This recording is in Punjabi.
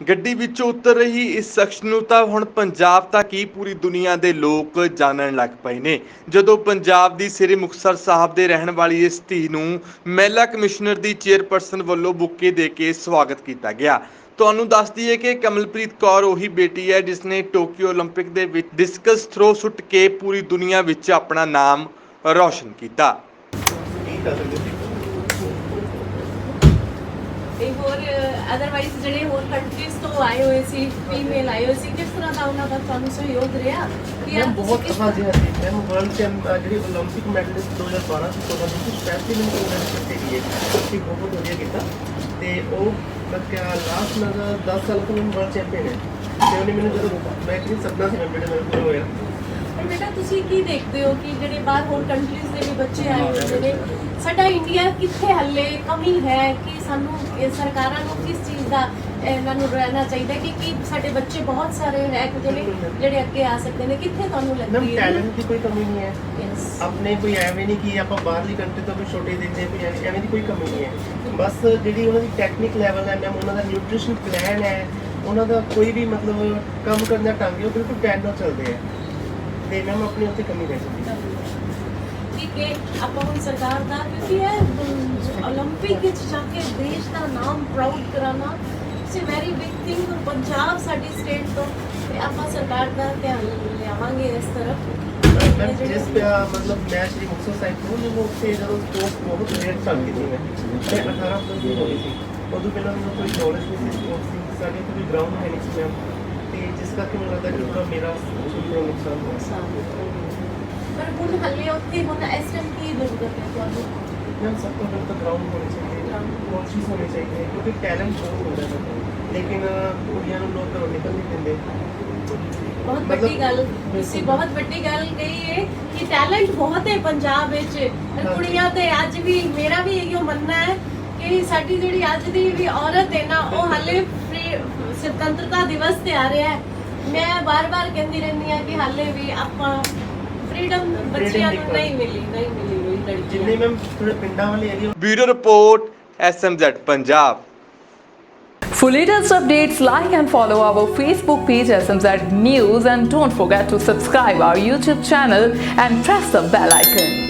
ਗੱਡੀ ਵਿੱਚੋਂ ਉਤਰ ਰਹੀ ਇਸ ਸ਼ਖਸ ਨੂੰ ਤਾਂ ਹੁਣ ਪੰਜਾਬ ਤੱਕ ਹੀ ਪੂਰੀ ਦੁਨੀਆ ਦੇ ਲੋਕ ਜਾਣਨ ਲੱਗ ਪਏ ਨੇ ਜਦੋਂ ਪੰਜਾਬ ਦੀ ਸ੍ਰੀ ਮੁਕਤਸਰ ਸਾਹਿਬ ਦੇ ਰਹਿਣ ਵਾਲੀ ਇਸ ਧੀ ਨੂੰ ਮਹਿਲਾ ਕਮਿਸ਼ਨਰ ਦੀ ਚੇਅਰਪਰਸਨ ਵੱਲੋਂ ਬੁੱਕੇ ਦੇ ਕੇ ਸਵਾਗਤ ਕੀਤਾ ਗਿਆ ਤੁਹਾਨੂੰ ਦੱਸ ਦਈਏ ਕਿ ਕਮਲਪ੍ਰੀਤ ਕੌਰ ਉਹੀ ਬੇਟੀ ਹੈ ਜਿਸ ਨੇ ਟੋਕੀਓ 올림픽 ਦੇ ਵਿੱਚ ਡਿਸਕਸ ਥਰੋ ਸੁੱਟ ਕੇ ਪੂਰੀ ਦੁਨੀਆ ਵਿੱਚ ਆਪਣਾ ਨਾਮ ਰੌਸ਼ਨ ਕੀਤਾ ਤੇ ਹੋਰ ਅਦਰਵਾਈਜ਼ ਜਿਹੜੇ ਹੋਰ ਕੰਟਰੀਜ਼ ਤੋਂ ਆਏ ਹੋਏ ਸੀ ਫੀਮੇਲ ਆਏ ਹੋਏ ਸੀ ਕਿਸ ਤਰ੍ਹਾਂ ਦਾ ਉਹਨਾਂ ਦਾ ਤੁਹਾਨੂੰ ਸਹਿਯੋਗ ਰਿਹਾ ਕਿ ਮੈਮ ਆਪ ਤੁਸੀਂ ਬਹੁਤ ਕਿਸ ਹਾਂਜੀ ਹਾਂਜੀ ਮੈਮ ਵਰਲਡ ਚੈਂਪ ਜਿਹੜੀ 올림픽 ਮੈਡਲਿਸਟ 2012 ਤੋਂ ਉਹਨਾਂ ਦੀ ਸਪੈਸ਼ਲੀ ਮੈਨੂੰ ਟੂਰਨਾਮੈਂਟ ਤੇ ਗਈ ਹੈ ਤੁਸੀਂ ਬਹੁਤ ਵਧੀਆ ਕੀਤਾ ਤੇ ਉਹ ਮੈਂ ਕਿਹਾ ਲਾਸਟ ਨਜ਼ਰ 10 ਸਾਲ ਤੋਂ ਮੈਂ ਵਰਲਡ ਚੈਂਪੀਅਨ ਹੈ ਤੇ ਉਹਨੇ ਮੈਨੂੰ ਜਦੋਂ ਮੈਂ ਕਿ ਸਪਨਾ ਸੀ ਮੈਂ ਬੇਟੇ ਮੇਰੇ ਪੂਰਾ ਹੋਇਆ ਪਰ ਬੇਟਾ ਤੁਸੀਂ ਕੀ ਦੇਖਦੇ ਹੋ ਕਿ ਜਿਹੜੇ ਬਾਹਰ ਹੋਰ ਕੰਟਰੀਜ਼ ਦੇ ਵੀ ਬੱਚੇ ਆਏ ਹੋਏ ਨੇ? ਸਾਡਾ ਇੰਡੀਆ ਕਿੱਥੇ ਹੱਲੇ ਕਮੀ ਹੈ ਕਿ ਸਾਨੂੰ ਇਹ ਸਰਕਾਰਾਂ ਨੂੰ ਕਿਸ ਚੀਜ਼ ਦਾ ਇਹਨਾਂ ਨੂੰ ਰਹਿਣਾ ਚਾਹੀਦਾ ਕਿ ਕੀ ਸਾਡੇ ਬੱਚੇ ਬਹੁਤ ਸਾਰੇ ਹੈ ਜਿਹੜੇ ਜਿਹੜੇ ਅੱਗੇ ਆ ਸਕਦੇ ਨੇ? ਕਿੱਥੇ ਤੁਹਾਨੂੰ ਮੈਮ ਲੱਗਦੀ ਹੈ? ਟੈਲੈਂਟ ਦੀ ਕੋਈ ਕਮੀ ਨਹੀਂ ਹੈ। Yes. ਆਪਣੇ ਕੋਈ ਐਵੇਂ ਨਹੀਂ ਕਿ ਆਪਾਂ ਬਾਹਰਲੀ ਕੰਟਰੀ ਤੋਂ ਵੀ ਛੋਟੇ ਦਿੰਦੇ ਕੋਈ ਐਵੇਂ ਐਵੇਂ ਦੀ ਕੋਈ ਕਮੀ ਨਹੀਂ ਹੈ। ਬਸ ਜਿਹੜੀ ਉਹਨਾਂ ਦੀ ਟੈਕਨਿਕ ਲੈਵਲ ਹੈ ਮੈਮ ਉਹਨਾਂ ਦਾ ਨਿਊਟ੍ਰੀਸ਼ਨ ਪਲਾਨ ਹੈ ਉਹਨਾਂ ਦਾ ਕੋਈ ਵੀ ਮਤਲਬ ਕੰਮ ਕਰਨ ਦਾ ਢੰਗ ਹੈ ਉਹ ਬਿਲਕੁਲ ਟੈਨ ਨਾਲ ਚੱਲਦੇ ਆ ਤੇ ਮੈਮ ਆਪਣੀ ਉੱਥੇ ਕਮੀ ਨਹੀਂ ਸਕਦੀ ਠੀਕ ਹੈ ਆਪਾਂ ਹੁਣ ਸਰਕਾਰ ਦਾ ਕਿਉਂਕਿ ਇਹ 올림픽 ਵਿੱਚ ਜਾ ਕੇ ਦੇਸ਼ ਦਾ ਨਾਮ ਪ੍ਰਾਊਡ ਕਰਾਉਣਾ it's a very big thing Punjab ਸਾਡੀ ਸਟੇਟ ਤੋਂ ਤੇ ਆਪਾਂ ਸਰਕਾਰ ਦਾ ਧਿਆਨ ਲਿਆਵਾਂਗੇ ਇਸ ਤਰਫ ਮੈਂ ਜਿਸ ਪਿਆ ਮਤਲਬ ਮੈਂ ਸ਼੍ਰੀ ਮੁਕਤਸਰ ਸਾਹਿਬ ਤੋਂ ਮੈਨੂੰ ਉੱਥੇ ਜਦੋਂ ਸਪੋਰਟਸ ਬਹੁਤ ਰੇਟ ਚੱਲ ਗਈ ਸੀ ਮੈਂ ਮੈਂ 18 ਪਲੱਸ ਦੀ ਹੋ ਗਈ ਸੀ ਉਦੋਂ ਪਹਿਲਾਂ ਮੈਨੂੰ ਕੋਈ ਨੌਲੇਜ ਨਹੀਂ ਸੀ ਸਪੋਰਟਸ ਦੀ ਸਾਡੇ ਕੋਈ ਗਰਾਊਂਡ ਹੈ ਨਹੀਂ ਸੀ ਮੈਮ ਤੇ ਜਿਸ ਕਰਕੇ ਮੈਨੂੰ ਲੱਗਦਾ ਕਿ ਥੋੜਾ ਮੇਰਾ ਨੁਕਸਾਨ ਪਰ ਹੁਣ ਹੱਲੇ ਉੱਥੇ ਹੁਣ ਇਸ ਟਾਈਮ ਕੀ ਜ਼ਰੂਰਤ ਹੈ ਤੁਹਾਨੂੰ ਕੁੜੀਆਂ ਨੂੰ ਲੋਕ ਘਰੋਂ ਨਿਕਲ ਨਹੀਂ ਦਿੰਦੇ। ਬਹੁਤ ਮਤਲਬ- ਵੱਡੀ ਗੱਲ ਤੁਸੀਂ ਬਹੁਤ ਵੱਡੀ ਗੱਲ ਕਹੀ ਹੈ ਕਿ ਟੈਲੈਂਟ ਬਹੁਤ ਹੈ ਪੰਜਾਬ ਵਿੱਚ। ਪਰ ਕੁੜੀਆਂ ਤੇ ਅੱਜ ਵੀ ਮੇਰਾ ਵੀ ਇਹੋ ਮੰਨਣਾ ਹੈ ਕਿ ਸਾਡੀ ਜਿਹੜੀ ਅੱਜ ਦੀ ਵੀ ਔਰਤ ਹੈ ਨਾ ਉਹ ਹਾਲੇ ਫ੍ਰੀ ਸੁਤੰਤਰਤਾ ਦਿਵਸ ਤੇ ਆ ਰਿਹਾ ਹੈ। ਮੈਂ ਬਾਰ-ਬਾਰ ਕਹਿੰਦੀ ਰਹਿੰਦੀ ਹਾਂ ਕਿ ਹਾਲੇ ਵੀ ਆਪਾਂ ਫ੍ਰੀडम ਬੱਚਿਆਂ ਨੂੰ ਨਹੀਂ ਮਿਲੀ ਨਹੀਂ ਮਿਲੀ ਹੋਈ ਜਿੰਨੇ ਲੜਕੀਆਂ ਮੈਮ ਥੋੜੇ ਪਿੰਡਾਂ ਵਾਲੇ area bureau report SMZ Punjab For latest updates, like and follow our Facebook page SMZ News and don't forget to subscribe our YouTube channel and press the bell icon.